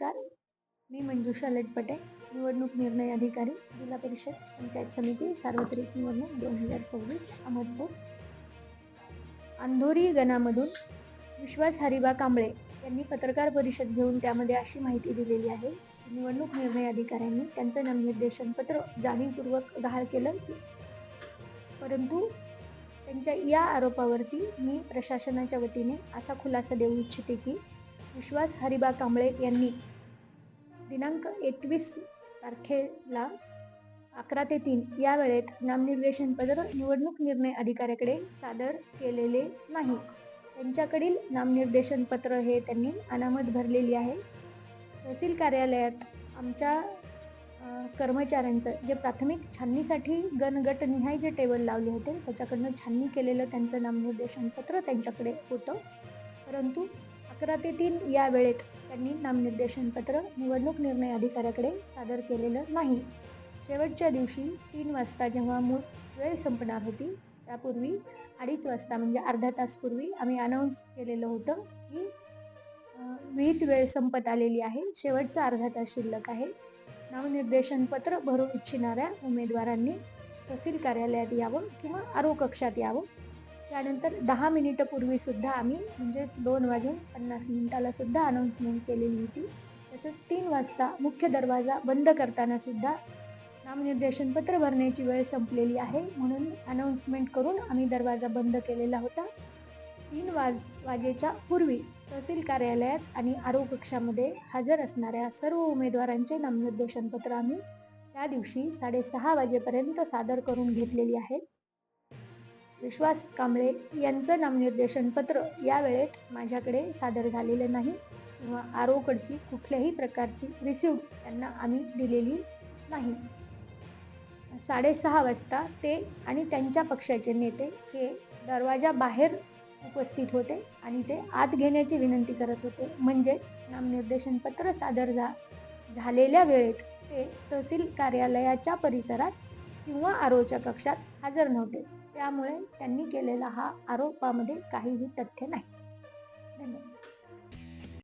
नमस्कार. मी मंजुषा लटपटे निवडणूक निर्णय अधिकारी जिल्हा परिषद पंचायत समिती सार्वत्रिक निवडणूक दोन हजार सव्वीस अहमदपूर. अंधोरी गणामधून विश्वास हरिबा कांबळे यांनी पत्रकार परिषद घेऊन त्यामध्ये अशी माहिती दिलेली आहे की निवडणूक निर्णय अधिकाऱ्यांनी त्यांचं नामनिर्देशन पत्र जाणीवपूर्वक गहाळ केलं परंतु त्यांच्या या आरोपावरती मी प्रशासनाच्या वतीने असा खुलासा देऊ इच्छिते की विश्वास हरिबा कांबळे यांनी दिनांक एकवीस तारखेला अकरा ते तीन या वेळेत नामनिर्देशन पत्र निवडणूक निर्णय अधिकाऱ्याकडे सादर केलेले नाही. त्यांच्याकडील नामनिर्देशन पत्र हे त्यांनी अनामत भरलेली आहे. तहसील कार्यालयात आमच्या कर्मचाऱ्यांचं जे प्राथमिक छाननीसाठी गणगटनिहाय जे टेबल लावले होते त्याच्याकडनं छाननी केलेलं त्यांचं नामनिर्देशन पत्र त्यांच्याकडे होतं. परंतु अकरा ते तीन या वेळेत त्यांनी नामनिर्देशन पत्र निवडणूक निर्णय अधिकाऱ्याकडे सादर केलेलं नाही. शेवटच्या दिवशी तीन वाजता जेव्हा मूळ वेळ संपणार होती त्यापूर्वी अडीच वाजता म्हणजे अर्धा तासपूर्वी आम्ही अनाऊन्स केलेलं होतं की अ, विहित वेळ संपत आलेली आहे. शेवटचा अर्धा तास शिल्लक आहे. नामनिर्देशन पत्र भरू इच्छिणाऱ्या उमेदवारांनी तहसील कार्यालयात यावं किंवा आरो कक्षात यावं त्यानंतर दहा मिनिटं सुद्धा आम्ही म्हणजेच दोन वाजून पन्नास मिनिटाला सुद्धा अनाऊन्समेंट केलेली होती. तसंच तीन वाजता मुख्य दरवाजा बंद करताना सुद्धा नामनिर्देशन पत्र भरण्याची वेळ संपलेली आहे. म्हणून अनाऊन्समेंट करून आम्ही दरवाजा बंद केलेला होता. तीन वाज वाजेच्या पूर्वी तहसील कार्यालयात आणि आरो कक्षामध्ये हजर असणाऱ्या सर्व उमेदवारांचे नामनिर्देशन पत्र आम्ही त्या दिवशी साडेसहा वाजेपर्यंत सादर करून घेतलेली आहेत. विश्वास कांबळे यांचं नामनिर्देशन पत्र या वेळेत माझ्याकडे सादर झालेलं नाही किंवा आरोकडची कुठल्याही प्रकारची रिसिव्ह त्यांना आम्ही दिलेली नाही. साडेसहा वाजता ते आणि त्यांच्या पक्षाचे नेते हे दरवाजा बाहेर उपस्थित होते आणि ते आत घेण्याची विनंती करत होते. म्हणजेच नामनिर्देशन पत्र सादर झा झालेल्या वेळेत ते तहसील कार्यालयाच्या परिसरात किंवा आरोच्या कक्षात हजर नव्हते. त्यामुळे त्यांनी केलेला हा आरोपामध्ये काहीही तथ्य नाही. धन्यवाद.